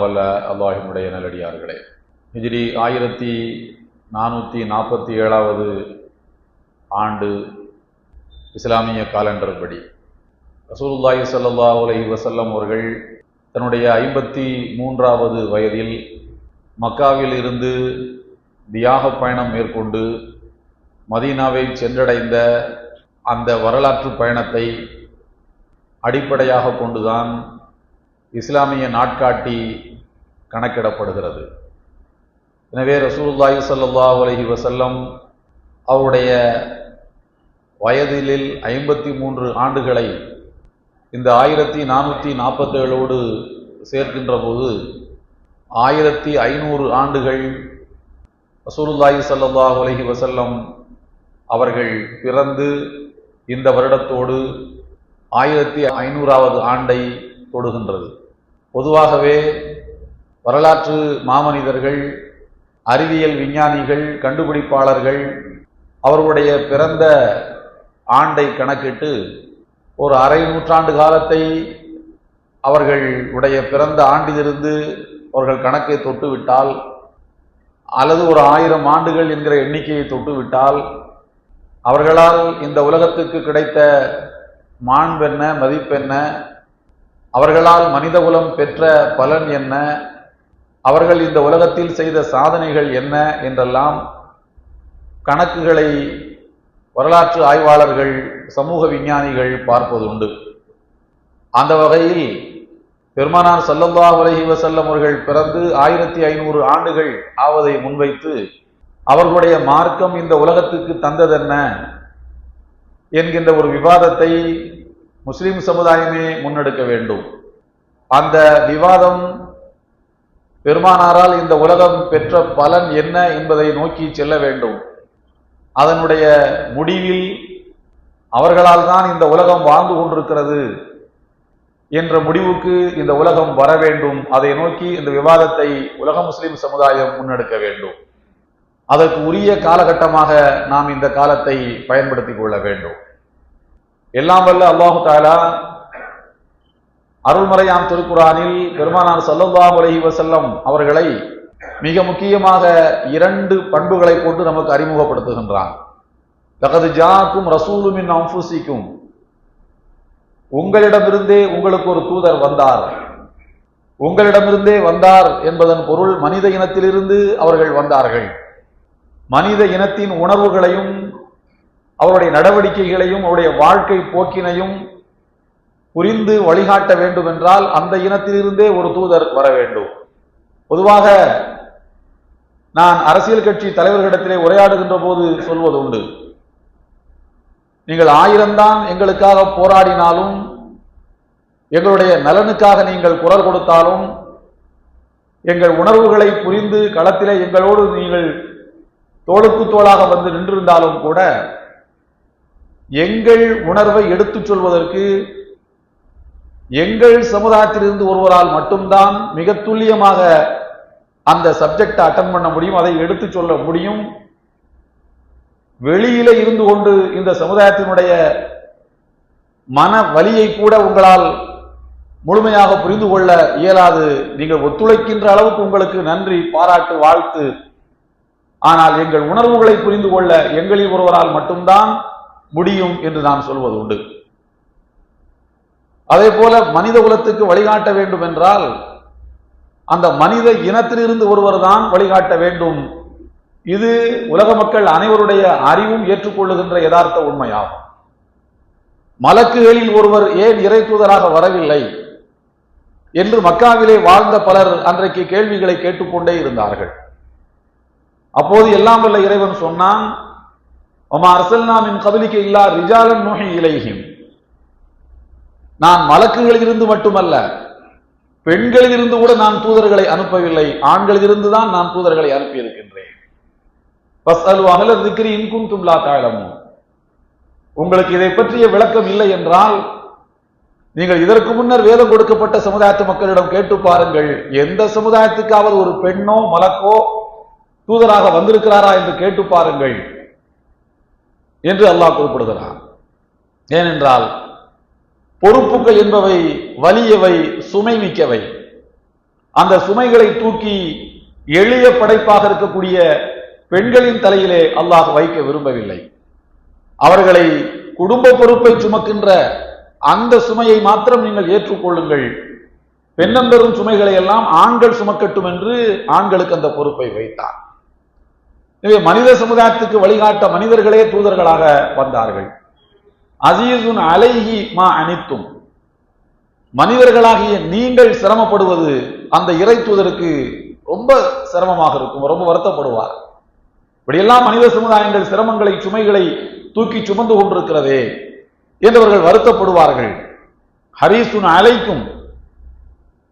எல்லாம் வல்ல அல்லாஹினுடைய நல்லடியார்களே. ஹிஜ்ரி ஆயிரத்தி நானூற்றி நாற்பத்தி ஏழாவது ஆண்டு இஸ்லாமிய காலண்டர் படி ரசூலுல்லாஹி சல்லா அலஹி வசல்லம் அவர்கள் தன்னுடைய ஐம்பத்தி மூன்றாவது வயதில் மக்காவில் இருந்து தியாக பயணம் மேற்கொண்டு மதீனாவை சென்றடைந்த அந்த வரலாற்று பயணத்தை அடிப்படையாக கொண்டுதான் இஸ்லாமிய நாட்காட்டி கணக்கிடப்படுகிறது. எனவே ரசூலுல்லாஹி சல்லா அலைஹி வசல்லம் அவருடைய வயதிலில் ஐம்பத்தி மூன்று ஆண்டுகளை இந்த ஆயிரத்தி நானூற்றி நாற்பத்தேழோடு சேர்க்கின்ற போது ஆயிரத்தி ஐநூறு ஆண்டுகள் ரசூலுல்லாஹி சல்லா அலைஹி வசல்லம் அவர்கள் பிறந்து இந்த வருடத்தோடு ஆயிரத்தி ஐநூறாவது ஆண்டை தொடுகின்றது. பொதுவாகவே வரலாற்று மாமனிதர்கள் அறிவியல் விஞ்ஞானிகள் கண்டுபிடிப்பாளர்கள் அவர்களுடைய பிறந்த ஆண்டை கணக்கிட்டு ஒரு அரை நூற்றாண்டு காலத்தை அவர்கள் உடைய பிறந்த ஆண்டிலிருந்து அவர்கள் கணக்கை தொட்டுவிட்டால் அல்லது ஒரு ஆயிரம் ஆண்டுகள் என்கிற எண்ணிக்கையை தொட்டுவிட்டால் அவர்களால் இந்த உலகத்துக்கு கிடைத்த மாண்பென்ன மதிப்பென்ன அவர்களால் மனிதகுலம் பெற்ற பலன் என்ன? அவர்கள் இந்த உலகத்தில் செய்த சாதனைகள் என்ன? என்றெல்லாம் கணக்குகளை வரலாற்று ஆய்வாளர்கள் சமூக விஞ்ஞானிகள் பார்ப்பதுண்டு. அந்த வகையில் பெருமானார் சல்லல்லா உலகி வசல்லம் அவர்கள் பிறந்து ஆயிரத்தி ஐநூறு ஆண்டுகள் ஆவதை முன்வைத்து அவர்களுடைய மார்க்கம் இந்த உலகத்துக்கு தந்ததென்ன? என்கின்ற ஒரு விவாதத்தை முஸ்லிம் சமுதாயமே முன்னெடுக்க வேண்டும். அந்த விவாதம் பெருமானாரால் இந்த உலகம் பெற்ற பலன் என்ன என்பதை நோக்கி செல்ல வேண்டும். அதனுடைய முடிவில் அவர்களால் தான் இந்த உலகம் வாழ்ந்து கொண்டிருக்கிறது என்ற முடிவுக்கு இந்த உலகம் வர வேண்டும். அதை நோக்கி இந்த விவாதத்தை உலக முஸ்லிம் சமுதாயம் முன்னெடுக்க வேண்டும். அதற்கு உரிய காலகட்டமாக நாம் இந்த காலத்தை பயன்படுத்திக் கொள்ள வேண்டும். எல்லாம் வல்ல அல்லாஹு தாலா அருள்மறையாம் திருக்குறானில் பெருமானார் சல்லல்லாஹு அலஹி வசல்லம் அவர்களை மிக முக்கியமாக இரண்டு பண்புகளை கொண்டு நமக்கு அறிமுகப்படுத்துகின்றான் தகது ஜாக்கும் ரசூலுமின் அம்புசிக்கும் உங்களிடமிருந்தே உங்களுக்கு ஒரு தூதர் வந்தார். உங்களிடமிருந்தே வந்தார் என்பதன் பொருள் மனித இனத்திலிருந்து அவர்கள் வந்தார்கள். மனித இனத்தின் உணர்வுகளையும் அவருடைய நடவடிக்கைகளையும் அவருடைய வாழ்க்கை போக்கினையும் புரிந்து வழிகாட்ட வேண்டும் என்றால் அந்த இனத்திலிருந்தே ஒரு தூதர் வர வேண்டும். பொதுவாக நான் அரசியல் கட்சி தலைவர்களிடத்திலே உரையாடுகின்ற போது சொல்வது உண்டு நீங்கள் ஆயிரம்தான் எங்களுக்காக போராடினாலும் எங்களுடைய நலனுக்காக நீங்கள் குரல் கொடுத்தாலும் எங்கள் உணர்வுகளை புரிந்து களத்திலே எங்களோடு நீங்கள் தோளுக்கு தோளாக வந்து நின்றிருந்தாலும் கூட எங்கள் உணர்வை எடுத்துச் சொல்வதற்கு எங்கள் சமுதாயத்திலிருந்து ஒருவரால் மட்டும்தான் மிக துல்லியமாக அந்த சப்ஜெக்டை அட்டன் பண்ண முடியும் அதை எடுத்து சொல்ல முடியும். வெளியில இருந்து கொண்டு இந்த சமுதாயத்தினுடைய மன வலியை கூட உங்களால் முழுமையாக புரிந்து கொள்ள இயலாது. நீங்கள் ஒத்துழைக்கின்ற அளவுக்கு உங்களுக்கு நன்றி பாராட்டு வாழ்த்து. ஆனால் எங்கள் உணர்வுகளை புரிந்து கொள்ள எங்களில் ஒருவரால் மட்டும்தான் முடியும் என்று நான் சொல்வது உண்டு. அதே போல மனித குலத்துக்கு வழிகாட்ட வேண்டும் என்றால் அந்த மனித இனத்திலிருந்து ஒருவர் தான் வழிகாட்ட வேண்டும். இது உலக மக்கள் அனைவருடைய அறிவும் ஏற்றுக்கொள்ளுகின்ற யதார்த்த உண்மையாகும். மலக்குகளில் ஒருவர் ஏன் இறை தூதராக வரவில்லை என்று மக்காவிலே வாழ்ந்த பலர் அன்றைக்கு கேள்விகளை கேட்டுக்கொண்டே இருந்தார்கள். அப்போது எல்லாம் வல்ல இறைவன் சொன்னான் ஒமா அரசல்னாமின் கபலிக்கு இல்லா ரிஜாலன் நோகி இலைஹிம் நான் மலக்குகளில் இருந்து மட்டுமல்ல பெண்களில் இருந்து கூட நான் தூதர்களை அனுப்பவில்லை. ஆண்களில் இருந்துதான் நான் தூதர்களை அனுப்பி இருக்கின்றேன் உங்களுக்கு இதை பற்றிய விளக்கம் இல்லை என்றால் நீங்கள் இதற்கு முன்னர் வேதம் கொடுக்கப்பட்ட சமுதாயத்து மக்களிடம் கேட்டு பாருங்கள். எந்த சமுதாயத்துக்காவது ஒரு பெண்ணோ மலக்கோ தூதராக வந்திருக்கிறாரா என்று கேட்டு பாருங்கள். என்று அல்லாஹ் குறிப்பிடுகிறான். ஏனென்றால் பொறுப்புகள் என்பவை வலியவை சுமை மிக்கவை. அந்த சுமைகளை தூக்கி எளிய படைப்பாக இருக்கக்கூடிய பெண்களின் தலையிலே அல்லாஹ் வைக்க விரும்பவில்லை. அவர்களை குடும்ப பொறுப்பை சுமக்கின்ற அந்த சுமையை மாத்திரம் நீங்கள் ஏற்றுக்கொள்ளுங்கள். பெண்ணம்பெறும் சுமைகளை எல்லாம் ஆண்கள் சுமக்கட்டும் என்று ஆண்களுக்கு அந்த பொறுப்பை வைத்தார். எனவே மனித சமுதாயத்துக்கு வழிகாட்ட மனிதர்களே தூதர்களாக வந்தார்கள். அசீசுன் அலைஹி மா அனித்தும். மனிதர்களாகிய நீங்கள் சிரமப்படுவது அந்த இறை தூதருக்கு ரொம்ப சிரமமாக இருக்கும் ரொம்ப வருத்தப்படுவார். இப்படியெல்லாம் மனித சமுதாயங்கள் சிரமங்களை சுமைகளை தூக்கி சுமந்து கொண்டிருக்கிறதே என்றவர்கள் வருத்தப்படுவார்கள். ஹரீசுன் அலைக்கும்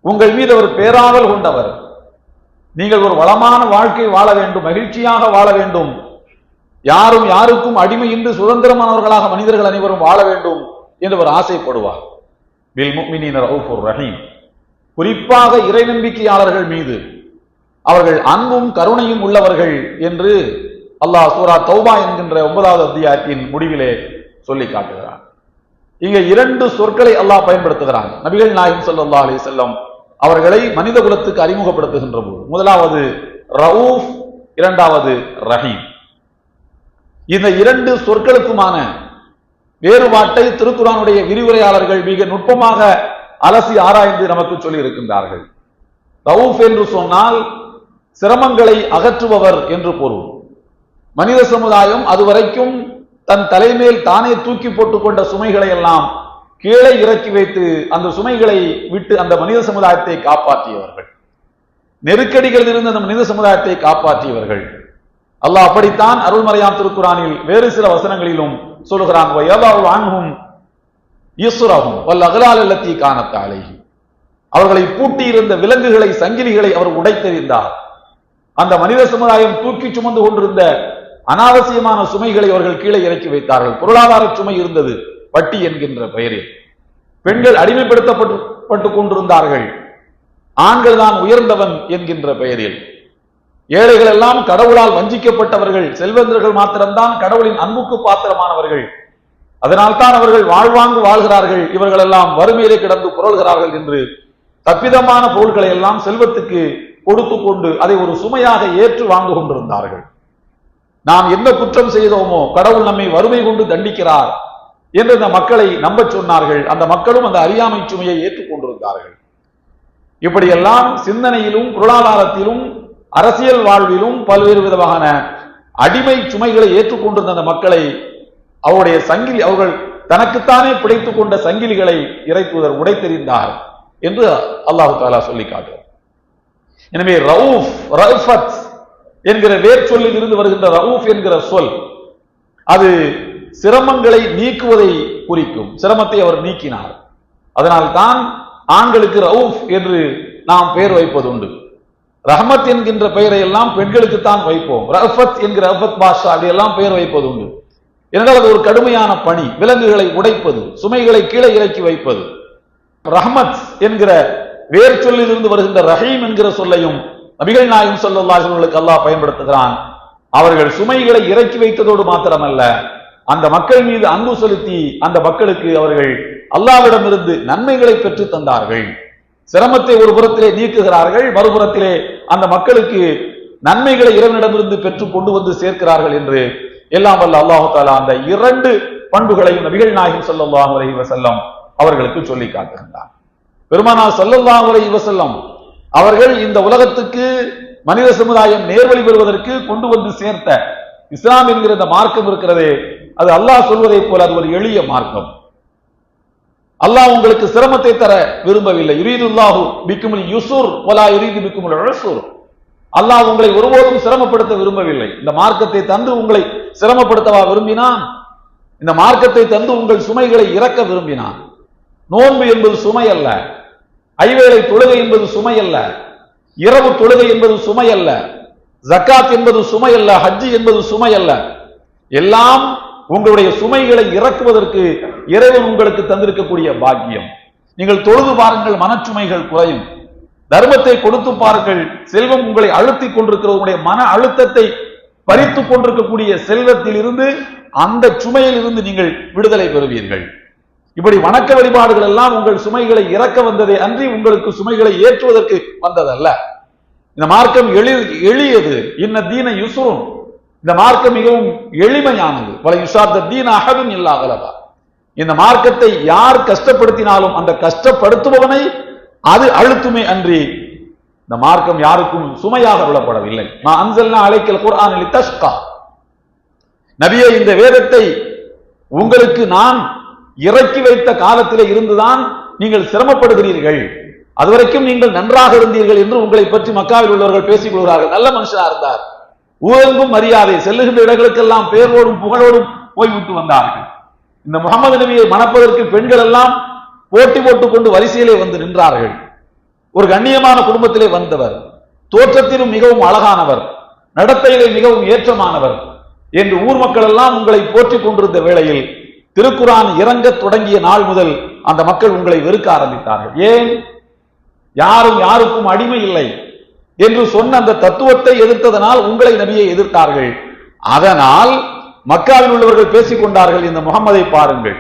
உங்கள் மீது அவர் பேராவல் கொண்டவர். நீங்கள் ஒரு வளமான வாழ்க்கை வாழ வேண்டும் மகிழ்ச்சியாக வாழ வேண்டும். யாரும் யாருக்கும் அடிமையின்றி சுதந்திரமானவர்களாக மனிதர்கள் அனைவரும் வாழ வேண்டும் என்று அவர் ஆசைப்படுவார். ரஹீம் குறிப்பாக இறை நம்பிக்கையாளர்கள் மீது. அவர்கள் அன்பும் கருணையும் உள்ளவர்கள் என்று அல்லாஹ் சூரா தௌபா என்கின்ற ஒன்பதாவது அத்தியாயத்தின் முடிவிலே சொல்லி காட்டுகிறார் இங்க இரண்டு சொற்களை அல்லாஹ் பயன்படுத்துகிறான். நபிகள் நாயகம் ஸல்லல்லாஹு அலி செல்லம் அவர்களை மனித குலத்துக்கு அறிமுகப்படுத்துகின்ற போது முதலாவது ரவுஃப் இரண்டாவது ரஹீம். இந்த இரண்டு சொற்களுக்குமான வேறுபாட்டை திருக்குறானுடைய விரிவுரையாளர்கள் மிக நுட்பமாக அலசி ஆராய்ந்து நமக்கு சொல்லி இருக்கின்றார்கள் ரவுஃப் என்று சொன்னால் சிரமங்களை அகற்றுபவர் என்று பொருள். மனித சமுதாயம் அதுவரைக்கும் தன் தலைமேல் தானே தூக்கி போட்டுக் கொண்ட சுமைகளை எல்லாம் கீழே இறக்கி வைத்து அந்த சுமைகளை விட்டு அந்த மனித சமுதாயத்தை காப்பாற்றியவர்கள். நெருக்கடிகளில் இருந்து அந்த மனித சமுதாயத்தை காப்பாற்றியவர்கள். அல்லாஹ் அப்படித்தான் அருள்மறையாம் திருக்குறானில் வேறு சில வசனங்களிலும் சொல்லுகிறான் வயதாவு வல் அகலால் இல்லத்தி காணத்தாலை அவர்களை பூட்டியிருந்த விலங்குகளை சங்கிலிகளை அவர் உடைத்தெறிந்தார். அந்த மனித சமுதாயம் தூக்கி சுமந்து கொண்டிருந்த அனாவசியமான சுமைகளை அவர்கள் கீழே இறக்கி வைத்தார்கள். பொருளாதார சுமை இருந்தது. வட்டி என்கின்ற பெயரில். பெண்கள் அடிமைப்படுத்தப்பட்டு கொண்டிருந்தார்கள். ஆண்கள் தான் உயர்ந்தவன் என்கின்ற பெயரில். ஏழைகள் எல்லாம் கடவுளால் வஞ்சிக்கப்பட்டவர்கள் செல்வந்தர்கள் மாத்திரம்தான் கடவுளின் அன்புக்கு பாத்திரமானவர்கள். அதனால்தான் அவர்கள் வாழ்வாங்கு வாழ்கிறார்கள். இவர்கள் எல்லாம் வறுமையிலே கிடந்து புரள்கிறார்கள் என்று தப்பிதமான பொருட்களை எல்லாம் செல்வத்துக்கு கொடுத்து கொண்டு அதை ஒரு சுமையாக ஏற்று வாங்கு கொண்டிருந்தார்கள். நாம் என்ன குற்றம் செய்தோமோ கடவுள் நம்மை வறுமை கொண்டு தண்டிக்கிறார். என்று அந்த மக்களை நம்பச் சொன்னார்கள். அந்த மக்களும் அந்த அறியாமை சுமையை ஏற்றுக்கொண்டிருந்தார்கள் இப்படியெல்லாம் சிந்தனையிலும் பொருளாதாரத்திலும் அரசியல் வாழ்விலும் பல்வேறு விதமான அடிமை சுமைகளை ஏற்றுக்கொண்டிருந்த அந்த மக்களை அவருடைய சங்கிலி அவர்கள் தனக்குத்தானே பிடித்துக் கொண்ட சங்கிலிகளை இறைத்துவதர் உடைத்தெறிந்தார் என்று அல்லாஹு தாலா சொல்லி எனவே ரவுஃப் ரவுஃபத் என்கிற வேர் சொல்லில் இருந்து வருகின்ற ரவுஃப் என்கிற சொல் அது சிரமங்களை நீக்குவதை குறிக்கும். சிரமத்தை அவர் நீக்கினார். அதனால் தான் ஆண்களுக்கு ரவுஃப் என்று நாம் பெயர் வைப்பதுண்டு. ரஹமத் என்கின்ற பெயரை எல்லாம் பெண்களுக்கு தான் வைப்போம். ரஃபத் என்கிற ரஃபத் பாஷா அப்படி எல்லாம் பெயர் வைப்பதுண்டு. என்றால் அது ஒரு கடுமையான பணி. விலங்குகளை உடைப்பது சுமைகளை கீழே இறக்கி வைப்பது. ரஹமத் என்கிற வேர் சொல்லில் இருந்து வருகின்ற ரஹீம் என்கிற சொல்லையும் நபிகள் நாயும் சொல்லல்லாஹர்களுக்கு அல்லாஹ் பயன்படுத்துகிறான். அவர்கள் சுமைகளை இறக்கி வைத்ததோடு மாத்திரமல்ல அந்த மக்கள் மீது அன்பு செலுத்தி அந்த மக்களுக்கு அவர்கள் அல்லாவிடமிருந்து நன்மைகளை பெற்று தந்தார்கள். சிரமத்தை ஒரு புறத்திலே நீக்குகிறார்கள் மறுபுறத்திலே அந்த மக்களுக்கு நன்மைகளை இறைவனிடமிருந்து பெற்று கொண்டு வந்து சேர்க்கிறார்கள் என்று எல்லாம் வல்ல அல்லாஹு தாலா அந்த இரண்டு பண்புகளையும் நபிகள் நாயகம் ஸல்லல்லாஹு அலஹி வசல்லம் அவர்களுக்கு சொல்லி காட்டுகின்றார் பெருமானா ஸல்லல்லாஹு அலஹி வசல்லம் அவர்கள் இந்த உலகத்துக்கு மனித சமுதாயம் நேர்வழி பெறுவதற்கு கொண்டு வந்து சேர்த்த இஸ்லாம் என்கிற இந்த மார்க்கம் இருக்கிறதே அது அல்லாஹ் சொல்வதைப் போல அது ஒரு எளிய மார்க்கம். அல்லாஹ் உங்களுக்கு சிரமத்தை தர விரும்பவில்லை. யுரீதுல்லாஹு பிக்குமுல் யுசுர் வலா யுரீது பிக்குமுல் அல்லாஹ் உங்களை ஒருபோதும் சிரமப்படுத்த விரும்பவில்லை. இந்த மார்க்கத்தை தந்து உங்களை சிரமப்படுத்தவா விரும்பினான்? இந்த மார்க்கத்தை தந்து உங்கள் சுமைகளை இறக்க விரும்பினான். நோன்பு என்பது சுமை அல்ல. ஐவேளை தொழுகை என்பது சுமை அல்ல. இரவு தொழுகை என்பது சுமை அல்ல. ஜக்காத் என்பது சுமை அல்ல. ஹஜ்ஜி என்பது சுமை அல்ல. எல்லாம் உங்களுடைய சுமைகளை இறக்குவதற்கு இறைவன் உங்களுக்கு தந்திருக்கக்கூடிய பாக்கியம். நீங்கள் தொழுது பாருங்கள் மனச்சுமைகள் குறையும். தர்மத்தை கொடுத்து பாருங்கள் செல்வம் உங்களை அழுத்தி கொண்டிருக்கிற உங்களுடைய மன அழுத்தத்தை பறித்துக் கொண்டிருக்கக்கூடிய செல்வத்தில் இருந்து அந்த சுமையில் இருந்து நீங்கள் விடுதலை பெறுவீர்கள். இப்படி வணக்க வழிபாடுகள் எல்லாம் உங்கள் சுமைகளை இறக்க வந்ததே அன்றி உங்களுக்கு சுமைகளை ஏற்றுவதற்கு வந்ததல்ல. இந்த மார்க்கம் எளி எளியது. இன்ன தீன யுசுரும். இந்த மார்க்கம் மிகவும் எளிமையானது. பல யுசாத்த தீன அகதும் இல்லாதலவா இந்த மார்க்கத்தை யார் கஷ்டப்படுத்தினாலும் அந்த கஷ்டப்படுத்துபவனை அது அழுத்துமே அன்றி இந்த மார்க்கம் யாருக்கும் சுமையாக விடப்படவில்லை. நான் அன்சல்னா அழைக்கல் குர்ஆனில் தஷ்கா. நபியே இந்த வேதத்தை உங்களுக்கு நான் இறக்கி வைத்த காலத்திலே இருந்துதான் நீங்கள் சிரமப்படுகிறீர்கள். அதுவரைக்கும் நீங்கள் நன்றாக இருந்தீர்கள் என்று உங்களை பற்றி மக்காவில் உள்ளவர்கள் பேசிக் கொள்கிறார்கள். நல்ல மனுஷனா இருந்தார். ஊரெங்கும் மரியாதை செல்லுகின்ற இடங்களுக்கெல்லாம் பேரோடும் புகழோடும் போய்விட்டு வந்தார்கள். இந்த முகமது நபியை மணப்பதற்கு பெண்கள் எல்லாம் போட்டி போட்டுக் கொண்டு வரிசையிலே வந்து நின்றார்கள். ஒரு கண்ணியமான குடும்பத்திலே வந்தவர். தோற்றத்திலும் மிகவும் அழகானவர். நடத்தையிலே மிகவும் ஏற்றமானவர். என்று ஊர் மக்கள் எல்லாம் உங்களை போற்றிக் கொண்டிருந்த வேளையில் திருக்குரான் இறங்க தொடங்கிய நாள் முதல் அந்த மக்கள் உங்களை வெறுக்க ஆரம்பித்தார்கள். ஏன்? யாரும் யாருக்கும் அடிமை இல்லை. என்று சொன்ன அந்த தத்துவத்தை எதிர்த்ததனால் உங்களை நபியை எதிர்த்தார்கள். அதனால் மக்காவில் உள்ளவர்கள் பேசிக் கொண்டார்கள் இந்த முகம்மதை பாருங்கள்.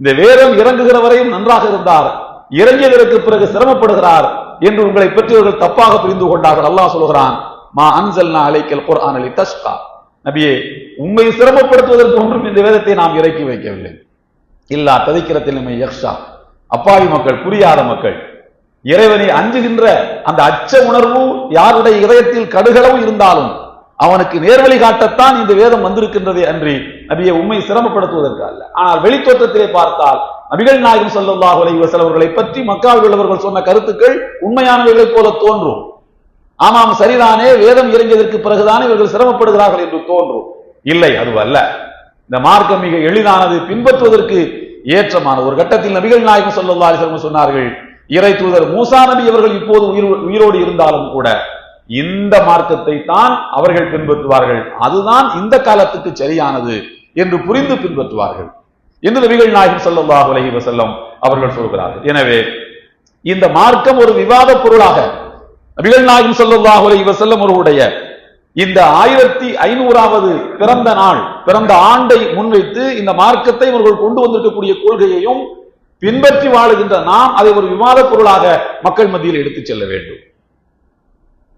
இந்த வேதம் இறங்குகிற வரையும் நன்றாக இருந்தார். இறங்கியதற்கு பிறகு சிரமப்படுகிறார் என்று உங்களை பற்றி தப்பாக புரிந்து கொண்டார்கள். அல்லாஹ் சொல்கிறான் மா அன்சல்னா அலைக்கல் குர்ஆன் அலி தஷ்கா. நபியே உண்மை சிரமப்படுத்துவதற்கு ஒன்றும் இந்த வேதத்தை நாம் இறக்கி வைக்கவில்லை. இல்லா ததிக்கிறத்தில் நம்மை யக்ஷா. அப்பாவி மக்கள் புரியாத மக்கள். இறைவனை அஞ்சுகின்ற அந்த அச்ச உணர்வு யாருடைய இதயத்தில் கடுகளவு இருந்தாலும் அவனுக்கு நேர்வழி காட்டத்தான் இந்த வேதம் வந்திருக்கின்றதே அன்றி நபியை உண்மை சிரமப்படுத்துவதற்கு அல்ல. ஆனால் வெளித்தோற்றத்திலே பார்த்தால் நபிகள் நாயகம் ஸல்லல்லாஹு அலைஹி வஸல்லம் பற்றி மக்காவில் உள்ளவர்கள் சொன்ன கருத்துக்கள் உண்மையானவர்களைப் போல தோன்றும். ஆமாம் சரிதானே வேதம் இறங்கியதற்கு பிறகுதானே இவர்கள் சிரமப்படுகிறார்கள் என்று தோன்றும். இல்லை அதுவல்ல இந்த மார்க்கம் மிக எளிதானது பின்பற்றுவதற்கு ஏற்றமான ஒரு கட்டத்தில் நபிகள் நாயகம் ஸல்லல்லாஹு அலைஹி சொன்னார்கள் இறை தூதர் மூசா நபி அவர்கள் இப்போது உயிர் உயிரோடு இருந்தாலும் கூட இந்த மார்க்கத்தை தான் அவர்கள் பின்பற்றுவார்கள். அதுதான் இந்த காலத்துக்கு சரியானது என்று புரிந்து பின்பற்றுவார்கள். என்று நபிகள் நாயகம் ஸல்லல்லாஹு அலைஹி வஸல்லம் அவர்கள் சொல்கிறார்கள். எனவே இந்த மார்க்கம் ஒரு விவாத பொருளாக நபிகள் நாயகம் ஸல்லல்லாஹு அலைஹி வஸல்லம் அவர்களுடைய இந்த ஆயிரத்தி ஐநூறாவது பிறந்த நாள் பிறந்த ஆண்டை முன்வைத்து இந்த மார்க்கத்தை இவர்கள் கொண்டு வந்திருக்கக்கூடிய கொள்கையையும் பின்பற்றி வாழுகின்ற நாம் அதை ஒரு விவாத பொருளாக மக்கள் மத்தியில் எடுத்துச் செல்ல வேண்டும்.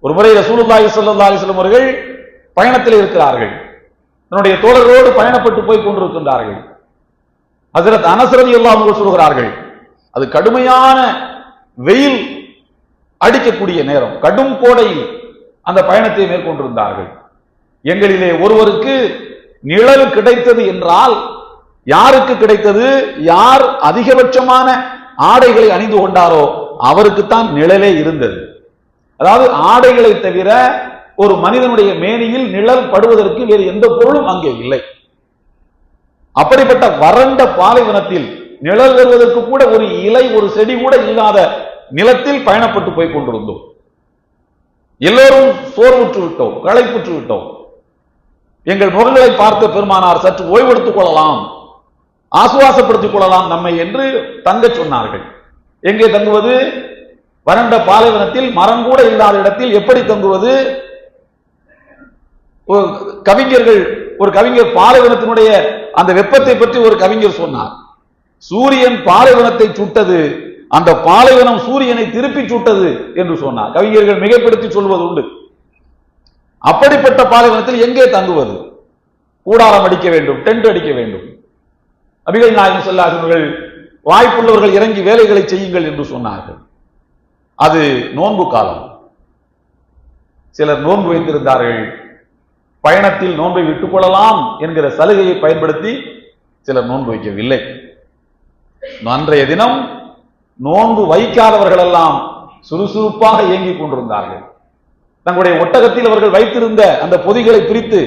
ஒரு முறை ரசூலுல்லாஹி சல்லா அலிஸ்லம் அவர்கள் பயணத்தில் இருக்கிறார்கள். தன்னுடைய தோழர்களோடு பயணப்பட்டு போய் கொண்டிருக்கின்றார்கள். ஹஜரத் அனசரதி ரலியல்லாஹு அன்ஹு சொல்கிறார்கள் அது கடுமையான வெயில் அடிக்கக்கூடிய நேரம். கடும் கோடையில் அந்த பயணத்தை மேற்கொண்டிருந்தார்கள். எங்களிலே ஒருவருக்கு நிழல் கிடைத்தது என்றால் யாருக்கு கிடைத்தது? யார் அதிகபட்சமான ஆடைகளை அணிந்து கொண்டாரோ அவருக்குத்தான் நிழலே இருந்தது. அதாவது ஆடைகளை தவிர ஒரு மனிதனுடைய மேனியில் நிழல் படுவதற்கு வேறு எந்த பொருளும் அங்கே இல்லை. அப்படிப்பட்ட வறண்ட பாலைவனத்தில் நிழல் வருவதற்கு கூட ஒரு இலை ஒரு செடி கூட இல்லாத நிலத்தில் பயணப்பட்டு போய் கொண்டிருந்தோம். எல்லோரும் சோர்வுற்று விட்டோம் களைப்புற்று விட்டோம். எங்கள் முகங்களை பார்த்த பெருமானார் சற்று ஓய்வெடுத்துக் கொள்ளலாம். ஆசுவாசப்படுத்திக் கொள்ளலாம் நம்மை என்று தங்கச் சொன்னார்கள். எங்கே தங்குவது? வறண்ட பாலைவனத்தில் மரம் கூட இல்லாத இடத்தில் எப்படி தங்குவது? கவிஞர்கள் ஒரு கவிஞர் பாலைவனத்தினுடைய அந்த வெப்பத்தை பற்றி ஒரு கவிஞர் சொன்னார். சூரியன் பாலைவனத்தை சுட்டது அந்த பாலைவனம் சூரியனை திருப்பி சுட்டது என்று சொன்னார். கவிஞர்கள் மிகைப்படுத்தி சொல்வது உண்டு. அப்படிப்பட்ட பாலைவனத்தில் எங்கே தங்குவது? கூடாரம் அடிக்க வேண்டும் டென்ட் அடிக்க வேண்டும். அபிகள் நாயகம் சொல்லார்கள் வாய்ப்புள்ளவர்கள் இறங்கி வேலைகளை செய்யுங்கள் என்று சொன்னார்கள். அது நோன்பு காலம். சிலர் நோன்பு வைத்திருந்தார்கள். பயணத்தில் நோன்பை விட்டுக் கொள்ளலாம் என்கிற சலுகையை பயன்படுத்தி சிலர் நோன்பு வைக்கவில்லை. அன்றைய தினம் நோன்பு வைக்காதவர்கள் எல்லாம் சுறுசுறுப்பாக இயங்கிக் கொண்டிருந்தார்கள். தங்களுடைய ஒட்டகத்தில் அவர்கள் வைத்திருந்த அந்த பொதிகளை பிரித்து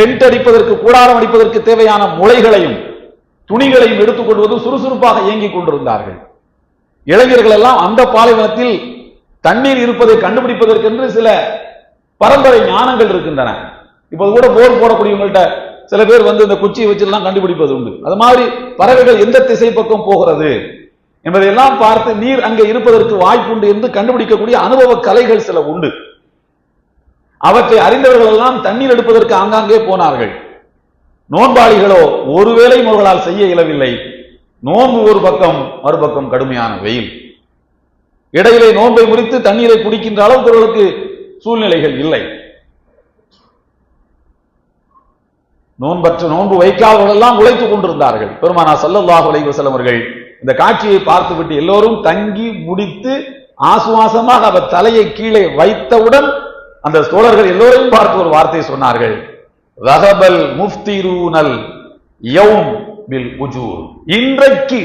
டென்ட் அடிப்பதற்கு கூடாரம் அடிப்பதற்கு தேவையான முளைகளையும் துணிகளையும் எடுத்துக்கொள்வது சுறுசுறுப்பாக இயங்கிக் கொண்டிருந்தார்கள். இளைஞர்கள் எல்லாம் அந்த பாலைவனத்தில் தண்ணீர் இருப்பதை கண்டுபிடிப்பதற்கென்று சில பரம்பரை ஞானங்கள் இருக்கின்றன. இப்போது கூட போர் போடக்கூடியவங்கள்ட்ட சில பேர் வந்து இந்த குச்சியை வச்செல்லாம் கண்டுபிடிப்பது உண்டு. அது மாதிரி பறவைகள் எந்த திசை பக்கம் போகிறது என்பதையெல்லாம் பார்த்து நீர் அங்கே இருப்பதற்கு வாய்ப்புண்டு என்று கண்டுபிடிக்கக்கூடிய அனுபவ கலைகள் சில உண்டு. அவற்றை அறிந்தவர்கள் எல்லாம் தண்ணீர் எடுப்பதற்கு ஆங்காங்கே போனார்கள். நோன்பாளிகளோ ஒருவேளை இவர்களால் செய்ய இயலவில்லை. நோன்பு ஒரு பக்கம் மறுபக்கம் கடுமையான வெயில். இடையிலே நோன்பை முறித்து தண்ணீரை குடிக்கின்ற அளவுக்கு அவர்களுக்கு சூழ்நிலைகள் இல்லை. நோன்பற்ற நோன்பு வைக்காதவர்கள் எல்லாம் உழைத்துக் கொண்டிருந்தார்கள். பெருமானா சல்லல்லாஹு அலைவசலம் அவர்கள் இந்த காட்சியை பார்த்துவிட்டு எல்லோரும் தங்கி முடித்து ஆசுவாசமாக அவர் தலையை கீழே வைத்தவுடன் அந்த தோழர்கள் எல்லோரையும் பார்த்து ஒரு வார்த்தை சொன்னார்கள். வகபல் முஃப்திரூனல் யௌம் பில் உஜூர். இன்றைக்கு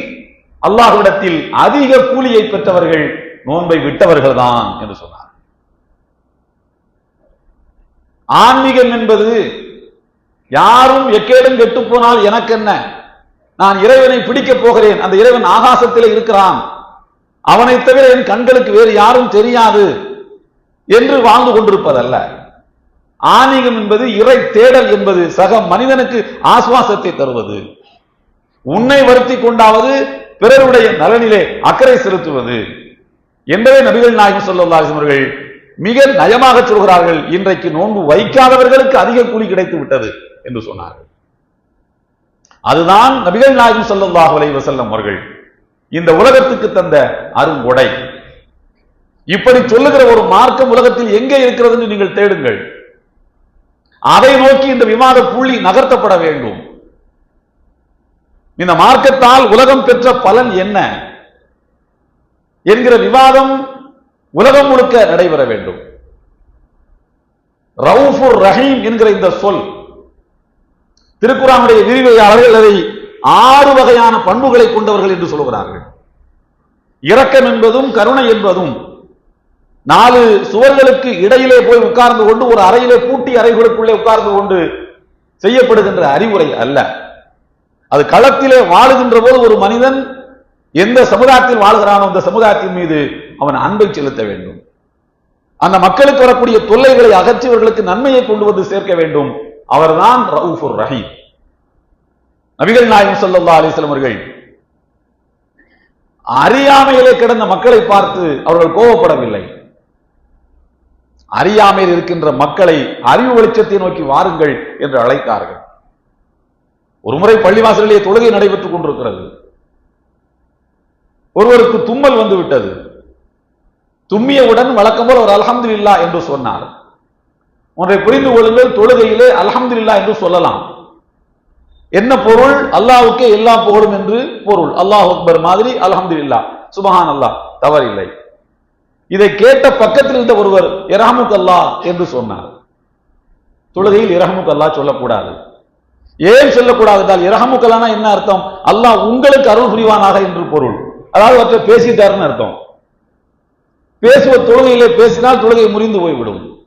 அல்லாஹ்விடத்தில் அதிக கூலியை பெற்றவர்கள் நோன்பை விட்டவர்கள் தான் என்று சொன்னார். ஆன்மீகம் என்பது யாரும் எக்கேடும் கெட்டு போனால் எனக்கு என்ன நான் இறைவனை பிடிக்கப் போகிறேன். அந்த இறைவன் ஆகாசத்தில் இருக்கிறான். அவனை தவிர என் கண்களுக்கு வேறு யாரும் தெரியாது என்று வாழ்ந்து கொண்டிருப்பதல்ல. ஆன்மீகம் என்பது இறை தேடல் என்பது சக மனிதனுக்கு ஆசுவாசத்தை தருவது. உன்னை வருத்தி கொண்டாவது பிறருடைய நலனிலே அக்கறை செலுத்துவது என்பதை நபிகள் நாயகம் ஸல்லல்லாஹு அவர்கள் மிக நயமாக சொல்கிறார்கள். இன்றைக்கு நோன்பு வைக்காதவர்களுக்கு அதிக கூலி கிடைத்து விட்டது என்று சொன்னார்கள். அதுதான் நபிகள் நாயகம் ஸல்லல்லாஹு அலைஹி செல்லும் அவர்கள் இந்த உலகத்துக்கு தந்த அருங்கொடை இப்படி சொல்லுகிற ஒரு மார்க்கம் உலகத்தில் எங்கே இருக்கிறது என்று நீங்கள் தேடுங்கள். அதை நோக்கி இந்த விவாத புள்ளி நகர்த்தப்பட வேண்டும். இந்த மார்க்கத்தால் உலகம் பெற்ற பலன் என்ன? என்கிற விவாதம் உலகம் முழுக்க நடைபெற வேண்டும். ரவுஃபுர் ரஹீம் என்கிற இந்த சொல் திருக்குறானுடைய விரிவையாளர்கள் அதை ஆறு வகையான பண்புகளை கொண்டவர்கள் என்று சொல்கிறார்கள் இரக்கம் என்பதும் கருணை என்பதும் நாலு சுவர்களுக்கு இடையிலே போய் உட்கார்ந்து கொண்டு ஒரு அறையிலே பூட்டி அறைகளுக்குள்ளே உட்கார்ந்து கொண்டு செய்யப்படுகின்ற அறிவுரை அல்ல. அது களத்திலே வாழுகின்ற போது ஒரு மனிதன் எந்த சமுதாயத்தில் வாழ்கிறானோ அந்த சமுதாயத்தின் மீது அவன் அன்பை செலுத்த வேண்டும். அந்த மக்களுக்கு வரக்கூடிய தொல்லைகளை அகற்றியவர்களுக்கு நன்மையை கொண்டு வந்து சேர்க்க வேண்டும். அவர்தான் ரவுஃபுர் ரஹீம். நபிகள் நாயகம் ஸல்லல்லாஹு அலிஸ்லம் அவர்கள் அறியாமையிலே கிடந்த மக்களை பார்த்து அவர்கள் கோபப்படவில்லை அறியாமையில் இருக்கின்ற மக்களை அறிவு வெளிச்சத்தை நோக்கி வாருங்கள் என்று அழைத்தார்கள். ஒருமுறை பள்ளிவாசலிலே தொழுகை நடைபெற்றுக் கொண்டிருக்கிறது. ஒருவருக்கு தும்மல் வந்து விட்டது தும்மியவுடன் வழக்கம் போல் அவர் இல்லா என்று சொன்னார். ஒன்றை புரிந்து கொள்ளுங்கள் தொழுகையிலே அல்ஹம்துலில்லா என்று சொல்லலாம். என்ன பொருள்? அல்லாவுக்கே எல்லா புகழும் என்று பொருள். அல்லாஹ் அக்பர் மாதிரி அல்ஹம்துலில்லா. சுபஹான் அல்லாஹ் தவறில்லை. இதை கேட்ட பக்கத்தில் இருந்த ஒருவர் இரஹமுக் அல்லாஹ் என்று சொன்னார். தொழுகையில் இரஹமுக் சொல்லக்கூடாது. ஏன் சொல்லக்கூடாது என்றால் இரஹமுக் என்ன அர்த்தம்? அல்லாஹ் உங்களுக்கு அருள் புரிவானாக என்று பொருள். அதாவது ஒருத்தர் பேசிட்டாருன்னு அர்த்தம். பேசுவ தொழுகையிலே பேசினால் தொழுகை முறிந்து போய்விடும்.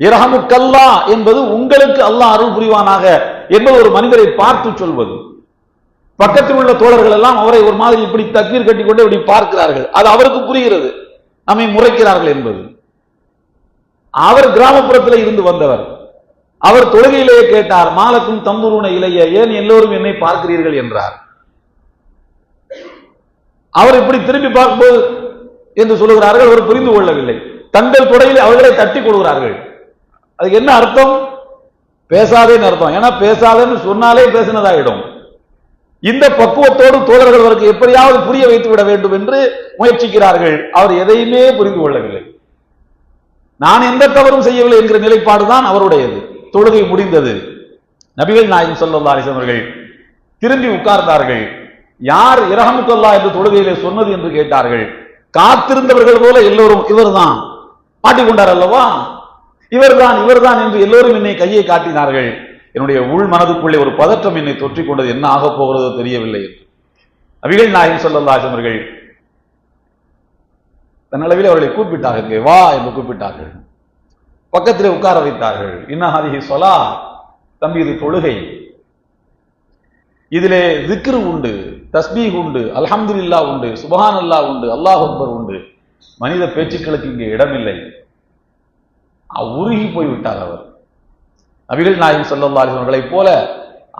இரஹமுக்கல்லா என்பது உங்களுக்கு அல்லாஹ் அருள் புரிவானாக என்பது ஒரு மனிதரை பார்த்து சொல்வது. பக்கத்தில் உள்ள தோழர்கள் எல்லாம் அவரை ஒரு மாதிரி இப்படி தக்வீர் கட்டி கொண்டு இப்படி பார்க்கிறார்கள். அது அவருக்கு புரிகிறது. நம்மை முறைக்கிறார்கள் என்பது. அவர் கிராமப்புறத்தில் இருந்து வந்தவர். அவர் தொழுகையிலேயே கேட்டார் மாலக்கும் தம்புருன இளைய ஏன் எல்லோரும் என்னை பார்க்கிறீர்கள்? என்றார். அவர் இப்படி திரும்பி பார்க்கும்போது என்று சொல்லுகிறார்கள் அவர் புரிந்து கொள்ளவில்லை. தங்கள் தொடையில் அவர்களை தட்டி கொள்கிறார்கள் அதுக்கு என்ன அர்த்தம்? பேசாதேன்னு அர்த்தம். ஏன்னா பேசாதேன்னு சொன்னாலே பேசினதாயிடும். இந்த பக்குவத்தோடு தோழர்கள் அவருக்கு எப்படியாவது புரிய வைத்து விட வேண்டும் என்று முயற்சிக்கிறார்கள். அவர் எதையுமே புரிந்து கொள்ளவில்லை. நான் எந்த தவறும் செய்யவில்லை என்கிற நிலைப்பாடுதான் அவருடையது. தொழுகை முடிந்தது. நபிகள் நாயகம் ஸல்லல்லாஹு அவர்கள் திரும்பி உட்கார்ந்தார்கள். யார் இரஹமுக்கல்லா என்று தொழுகையிலே சொன்னது என்று கேட்டார்கள். காத்திருந்தவர்கள் போல எல்லோரும் இவர்தான். மாட்டிக்கொண்டார் அல்லவா? இவர்தான் இவர்தான் என்று எல்லோரும் என்னை கையை காட்டினார்கள். என்னுடைய உள் மனதுக்குள்ளே ஒரு பதற்றம் என்னை தொற்றிக் கொண்டது என்ன ஆகப் போகிறதோ தெரியவில்லை என்று. நபிகள் நாயகம் ஸல்லல்லாஹு அவர்கள் தன்னளவில் அவர்களை கூப்பிட்டார்கள் இங்கே வா என்று கூப்பிட்டார்கள். பக்கத்திலே உட்கார வைத்தார்கள். இன்னஹாதிஹி சொலா தம்பி இது தொழுகை. இதிலே திக்ரு உண்டு தஸ்பீக் உண்டு அல்ஹம்துலில்லா உண்டு சுபஹான் அல்லாஹ் உண்டு அல்லாஹ் அக்பர் உண்டு. மனித பேச்சுக்களுக்கு இங்கே இடமில்லை. உருகி உருகி போய்விட்டார் அவர். நபிகள் நாயகம் சொல்லல்லா அவர்களைப் போல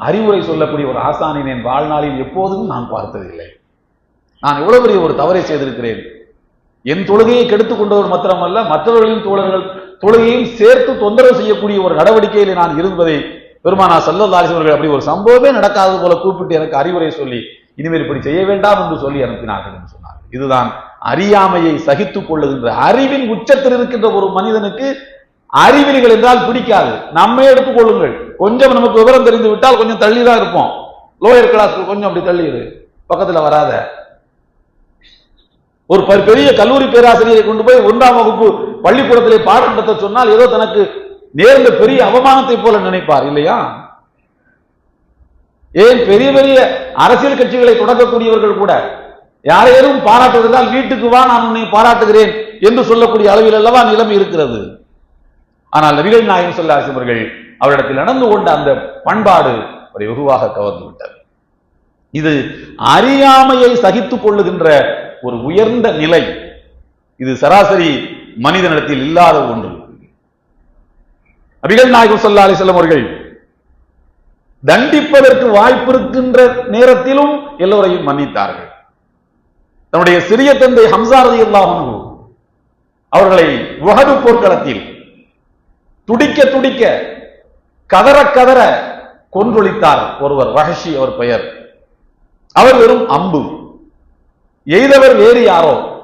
அறிவுரை சொல்லக்கூடிய ஒரு ஆசானின் என் வாழ்நாளில் எப்போதும் நான் பார்த்ததில்லை. நான் எவ்வளவு பெரிய ஒரு தவறை செய்திருக்கிறேன்? என் தொழுகையை கெடுத்துக் கொண்டவர் மாத்திரமல்ல மற்றவர்களின் தோழர்கள் தொழுகையும் சேர்த்து தொந்தரவு செய்யக்கூடிய ஒரு நடவடிக்கையில் நான் இருந்ததை பெருமானா நான் அவர்கள் அப்படி ஒரு சம்பவமே நடக்காதது போல கூப்பிட்டு எனக்கு அறிவுரை சொல்லி இனிமேல் இப்படி செய்ய வேண்டாம் என்று சொல்லி அனுப்பினார்கள் என்று சொன்னார் இதுதான் அறியாமையை சகித்துக் கொள்ளுகின்ற அறிவின் உச்சத்தில் இருக்கின்ற ஒரு மனிதனுக்கு அறிவிலிகள் என்றால் பிடிக்காது. நம்மே எடுத்துக் கொள்ளுங்கள். கொஞ்சம் நமக்கு விவரம் தெரிந்து விட்டால் கொஞ்சம் தள்ளி தான் இருப்போம் லோயர் கிளாஸ் கொஞ்சம் அப்படி தள்ளி பக்கத்தில் பக்கத்துல வராத. ஒரு பெரிய கல்லூரி பேராசிரியரை கொண்டு போய் ஒன்றாம் வகுப்பு பள்ளிக்கூடத்திலே பாடம் நடத்த சொன்னால் ஏதோ தனக்கு நேர்ந்த பெரிய அவமானத்தை போல நினைப்பார் இல்லையா? ஏன் பெரிய பெரிய அரசியல் கட்சிகளை தொடங்கக்கூடியவர்கள் கூட யாரையும் பாராட்டுவதால் வீட்டுக்கு வா நான் உன்னை பாராட்டுகிறேன் என்று சொல்லக்கூடிய அளவில் அல்லவா நிலைமை இருக்கிறது? ஆனால் நபிகள் நாயகம் சொல்லாசி அவர்கள் அவரிடத்தில் நடந்து கொண்ட அந்த பண்பாடு அவரை வெகுவாக கவர்ந்து விட்டது. இது அறியாமையை சகித்துக் கொள்ளுகின்ற ஒரு உயர்ந்த நிலை. இது சராசரி மனிதனிடத்தில் இல்லாத ஒன்று. நபிகள் நாயகம் ஸல்லல்லாஹு அலைஹி அவர்கள் தண்டிப்பதற்கு வாய்ப்பு இருக்கின்ற நேரத்திலும் எல்லோரையும் மன்னித்தார்கள். தன்னுடைய சிறிய தந்தை ஹம்சாரதி ரலியல்லாஹு அவர்களை உகது போர்க்களத்தில் துடிக்க துடிக்க கதற கதற கொன்றொழித்தார் ஒருவர். ரஹஷி அவர் பெயர். அவர் வெறும் அம்பு. எய்தவர் வேறு யாரோ.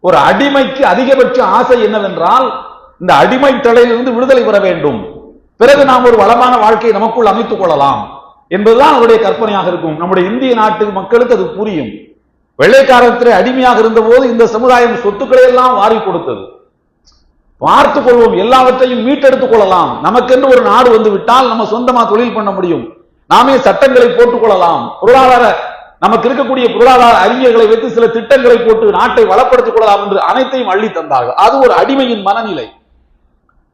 ஒரு அடிமைக்கு அதிகபட்ச ஆசை என்னவென்றால் இந்த அடிமை தலையிலிருந்து விடுதலை பெற வேண்டும். பிறகு நாம் ஒரு வளமான வாழ்க்கையை நமக்குள் அமைத்துக் கொள்ளலாம் என்பதுதான் அவருடைய கற்பனையாக இருக்கும். நம்முடைய இந்திய நாட்டு மக்களுக்கு அது புரியும். வெள்ளைக்காரத்திலே அடிமையாக இருந்தபோது இந்த சமுதாயம் சொத்துக்களை எல்லாம் வாரி கொடுத்தது. பார்த்துக் கொள்வோம். எல்லாவற்றையும் மீட்டெடுத்துக் கொள்ளலாம். நமக்கென்று ஒரு நாடு வந்து விட்டால் நம்ம சொந்தமா தொழில் பண்ண முடியும். நாமே சட்டங்களை போட்டுக் கொள்ளலாம். பொருளாதார நமக்கு இருக்கக்கூடிய பொருளாதார அறிஞர்களை வைத்து சில திட்டங்களை போட்டு நாட்டை வளப்படுத்திக் கொள்ளலாம் என்று அனைத்தையும் அள்ளி தந்தார்கள் அது ஒரு அடிமையின் மனநிலை.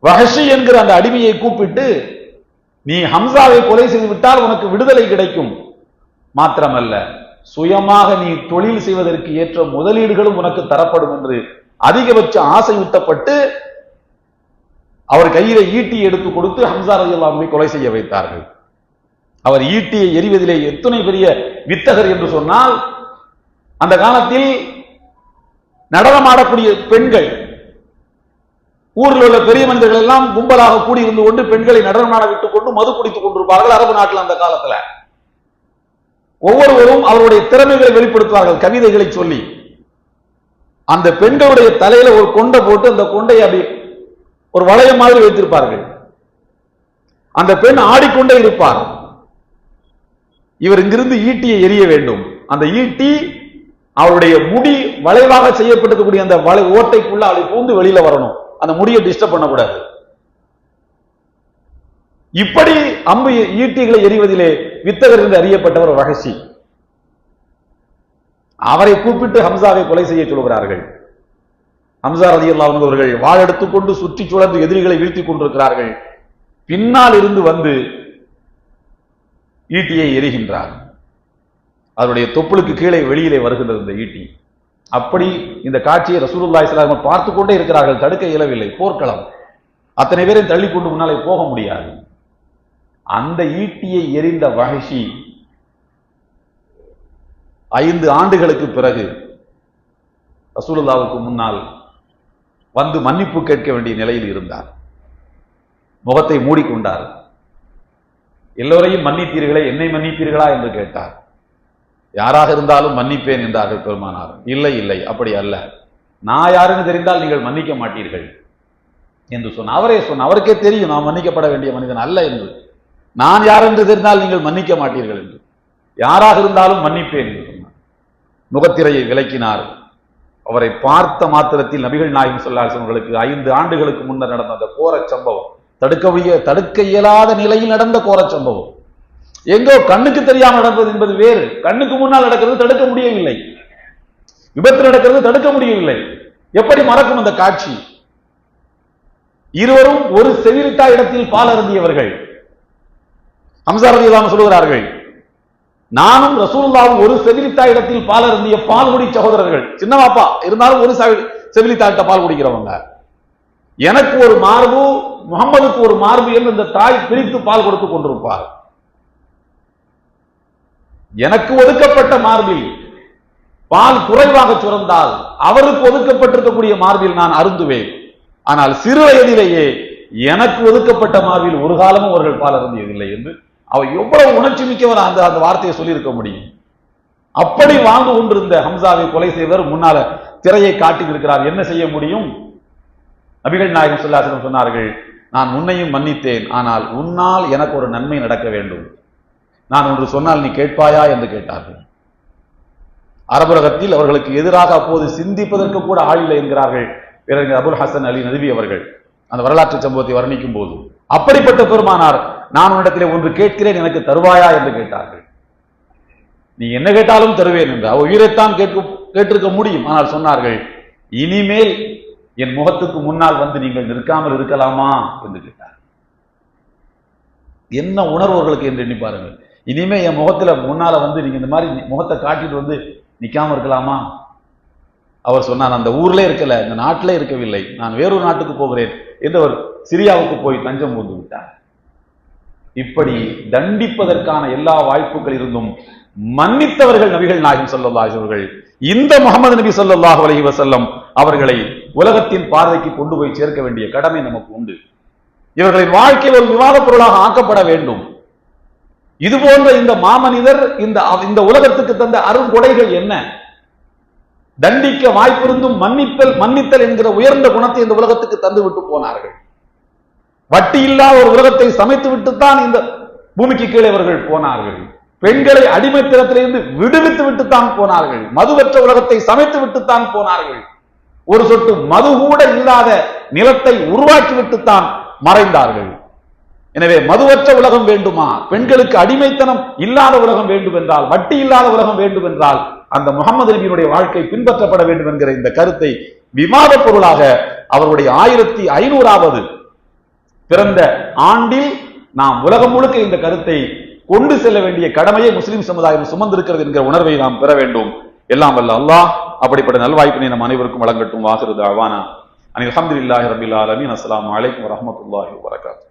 வஹஷி என்கிற அந்த அடிமையை கூப்பிட்டு நீ ஹம்சாவை கொலை செய்து விட்டால் உனக்கு விடுதலை கிடைக்கும். மாத்திரமல்ல சுயமாக நீ தொழில் செய்வதற்கு ஏற்ற முதலீடுகளும் உனக்கு தரப்படும் என்று அதிகபட்ச ஆசை ஊட்டப்பட்டு அவர் கையில ஈட்டி எடுத்து கொடுத்து ஹம்சா அல்லாமை கொலை செய்ய வைத்தார்கள். அவர் ஈட்டியை எறிவதிலே எத்தனை பெரிய வித்தகர் என்று சொன்னால் அந்த காலத்தில் நடனமாடக்கூடிய பெண்கள் ஊரில் உள்ள பெரிய மனிதர்கள் எல்லாம் கும்பலாக கூடி இருந்து கொண்டு பெண்களை நடனமாட விட்டுக் கொண்டு மது குடித்துக் கொண்டிருப்பார்கள் அரபு நாட்டில் அந்த காலத்துல. ஒவ்வொருவரும் அவருடைய திறமைகளை வெளிப்படுத்துவார்கள் கவிதைகளை சொல்லி. அந்த பெண்களுடைய தலையில ஒரு கொண்டை போட்டு அந்த கொண்டையை அப்படி ஒரு வளையம் மாதிரி வைத்திருப்பார்கள். அந்த பெண் ஆடிக்கொண்டே இருப்பார். இவர் இங்கிருந்து ஈட்டியை எரிய வேண்டும். அந்த ஈட்டி அவருடைய முடி வளைவாக செய்யப்பட்டிருக்கக்கூடிய அந்த வளை ஓட்டைக்குள்ள அவளை பூந்து வெளியில வரணும். அந்த முடியை டிஸ்டர்ப் பண்ணக்கூடாது. இப்படி அம்பு ஈட்டிகளை எறிவதிலே வித்தகர் என்று அறியப்பட்டவர் ரகசி அவரை கூப்பிட்டு ஹம்சாவை கொலை செய்ய சொல்கிறார்கள். ஹம்சா அலி அன்ஹு அவர்கள் வாழெடுத்துக்கொண்டு சுற்றி சுழன்று எதிரிகளை வீழ்த்தி கொண்டிருக்கிறார்கள். பின்னால் இருந்து வந்து ஈட்டியை எரிகின்றார் அவருடைய தொப்புளுக்கு கீழே வெளியிலே வருகின்றது இந்த ஈட்டி. அப்படி இந்த காட்சியை ரசூலுல்லா ஸல்லல்லாஹு பார்த்து கொண்டே இருக்கிறார்கள். தடுக்க இயலவில்லை. போர்க்களம். அத்தனை பேரையும் தள்ளி கொண்டு முன்னாலே போக முடியாது. அந்த ஈட்டியை எரிந்த வஹஷி ஐந்து ஆண்டுகளுக்கு பிறகு ரசூலுல்லாவுக்கு முன்னால் வந்து மன்னிப்பு கேட்க வேண்டிய நிலையில் இருந்தார். முகத்தை மூடிக்கொண்டார். எல்லோரையும் மன்னித்தீர்களே என்னை மன்னிப்பீர்களா என்று கேட்டார். யாராக இருந்தாலும் மன்னிப்பேன் என்றார்கள் பெருமானார். இல்லை இல்லை அப்படி அல்ல. நான் யாருன்னு தெரிந்தால் நீங்கள் மன்னிக்க மாட்டீர்கள் என்று சொன்ன அவரே சொன்ன அவருக்கே தெரியும் நான் மன்னிக்கப்பட வேண்டிய மனிதன் அல்ல என்று. நான் யார் என்று தெரிந்தால் நீங்கள் மன்னிக்க மாட்டீர்கள் என்று. யாராக இருந்தாலும் மன்னிப்பேன் என்று சொன்னார். முகத்திரையை விளக்கினார் அவரை பார்த்த மாத்திரத்தில் நபிகள் நாயகம் சொல்லாசன் அவர்களுக்கு ஐந்து ஆண்டுகளுக்கு முன்னர் நடந்த அந்த கோரச் சம்பவம் தடுக்க தடுக்க இயலாத நிலையில் நடந்த கோரச் சம்பவம். எங்கோ கண்ணுக்கு தெரியாமல் நடந்தது என்பது வேறு. கண்ணுக்கு முன்னால் நடக்கிறது தடுக்க முடியவில்லை. விபத்து நடக்கிறது தடுக்க முடியவில்லை. எப்படி மறக்கும் அந்த காட்சி? இருவரும் ஒரு செவிரித்தா இடத்தில் பால் அருந்தியவர்கள். ஹம்சா சொல்லுகிறார்கள் நானும் ரசூல்லாவும் ஒரு செவிலித்தா இடத்தில் பால் அருந்திய பால்குடி சகோதரர்கள். சின்னவாப்பா இருந்தாலும் ஒரு செவிலித்தாட்ட பால் குடிக்கிறவங்க. எனக்கு ஒரு மார்பு முகமதுக்கு ஒரு மார்பு என்று இந்த தாய் பிரித்து பால் கொடுத்து கொண்டிருப்பார். எனக்கு ஒதுக்கப்பட்ட மார்பில் பால் குறைவாக சுரந்தால் அவருக்கு ஒதுக்கப்பட்டிருக்கக்கூடிய மார்பில் நான் அருந்துவேன். ஆனால் சிறு வயதிலேயே எனக்கு ஒதுக்கப்பட்ட மார்பில் ஒரு காலமும் அவர்கள் பால் அருந்தியதில்லை என்று அவர் எவ்வளவு உணர்ச்சி மிக்கவர் அந்த அந்த வார்த்தையை சொல்லியிருக்க முடியும். அப்படி வாழ்ந்து கொண்டிருந்த ஹம்சாவை கொலை செய்வர் முன்னால திரையை காட்டி இருக்கிறார் என்ன செய்ய முடியும்? நபிகள் நாயகம் சொல்லாசனம் சொன்னார்கள் நான் உன்னையும் மன்னித்தேன் ஆனால் உன்னால் எனக்கு ஒரு நன்மை நடக்க வேண்டும். நான் ஒன்று சொன்னால் நீ கேட்பாயா? என்று கேட்டார்கள். அரபுலகத்தில் அவர்களுக்கு எதிராக அப்போது சிந்திப்பதற்கு கூட ஆளில்லை என்கிறார்கள் பிறகு அபுல் ஹசன் அலி நதுவி அவர்கள். அந்த வரலாற்று சம்பவத்தை வர்ணிக்கும் போது அப்படிப்பட்ட பெருமானார் நான் உன்னிடத்தில் ஒன்று கேட்கிறேன் எனக்கு தருவாயா என்று கேட்டார்கள். நீ என்ன கேட்டாலும் தருவேன் என்று. அவ உயிரைத்தான் கேட்க கேட்டிருக்க முடியும். ஆனால் சொன்னார்கள் இனிமேல் என் முகத்துக்கு முன்னால் வந்து நீங்கள் நிற்காமல் இருக்கலாமா என்று கேட்டார். என்ன உணர்வுகளுக்கு என்று எண்ணி பாருங்கள். இனிமே என் முகத்துல முன்னால வந்து நீங்க இந்த மாதிரி முகத்தை காட்டிட்டு வந்து நிக்காம இருக்கலாமா? அவர் சொன்னார் அந்த ஊர்ல இருக்கல இந்த நாட்டிலே இருக்கவில்லை. நான் வேறொரு நாட்டுக்கு போகிறேன் என்று அவர் சிரியாவுக்கு போய் தஞ்சம் புகுந்து விட்டார். இப்படி தண்டிப்பதற்கான எல்லா வாய்ப்புகள் இருந்தும் மன்னித்தவர்கள் நபிகள் நாயகம் ஸல்லல்லாஹு அவர்கள் இந்த முகமது நபி ஸல்லல்லாஹு அலஹி வசல்லம் அவர்களை உலகத்தின் பார்வைக்கு கொண்டு போய் சேர்க்க வேண்டிய கடமை நமக்கு உண்டு. இவர்களின் வாழ்க்கையில் ஒரு விவாத பொருளாக ஆக்கப்பட வேண்டும். இது போன்ற இந்த மாமனிதர் இந்த இந்த உலகத்துக்கு தந்த அருங்கொடைகள் என்ன? தண்டிக்க வாய்ப்பிருந்தும் மன்னித்தல் மன்னித்தல் என்கிற உயர்ந்த குணத்தை இந்த உலகத்துக்கு தந்து விட்டு போனார்கள். வட்டி இல்லாத ஒரு உலகத்தை சமைத்து விட்டுத்தான் இந்த பூமிக்கு கீழே அவர்கள் போனார்கள். பெண்களை அடிமைத்தனத்திலிருந்து விடுவித்து விட்டுத்தான் போனார்கள். மதுவற்ற உலகத்தை சமைத்து விட்டுத்தான் போனார்கள். ஒரு சொட்டு மது கூட இல்லாத நிலத்தை உருவாக்கி விட்டுத்தான் மறைந்தார்கள். எனவே மதுவற்ற உலகம் வேண்டுமா? பெண்களுக்கு அடிமைத்தனம் இல்லாத உலகம் வேண்டும் என்றால் வட்டி இல்லாத உலகம் வேண்டும் என்றால் அந்த முகமது நபியினுடைய வாழ்க்கை பின்பற்றப்பட வேண்டும் என்கிற இந்த கருத்தை விவாத பொருளாக அவருடைய ஆயிரத்தி ஐநூறாவது பிறந்த ஆண்டில் நாம் உலகம் முழுக்க இந்த கருத்தை கொண்டு செல்ல வேண்டிய கடமையை முஸ்லிம் சமுதாயம் சுமந்திருக்கிறது என்கிற உணர்வை நாம் பெற வேண்டும். எல்லாம் வல்ல அல்லாஹ் அப்படிப்பட்ட நல்வாய்ப்பினை நம் அனைவருக்கும் வழங்கட்டும். வாகிறது அவானா அனில் அஹமதுல்லாஹி ரபில் ஆலமீன். அஸ்லாம் வலைக்கம் வரமத்துல்லாஹி வரகாத்து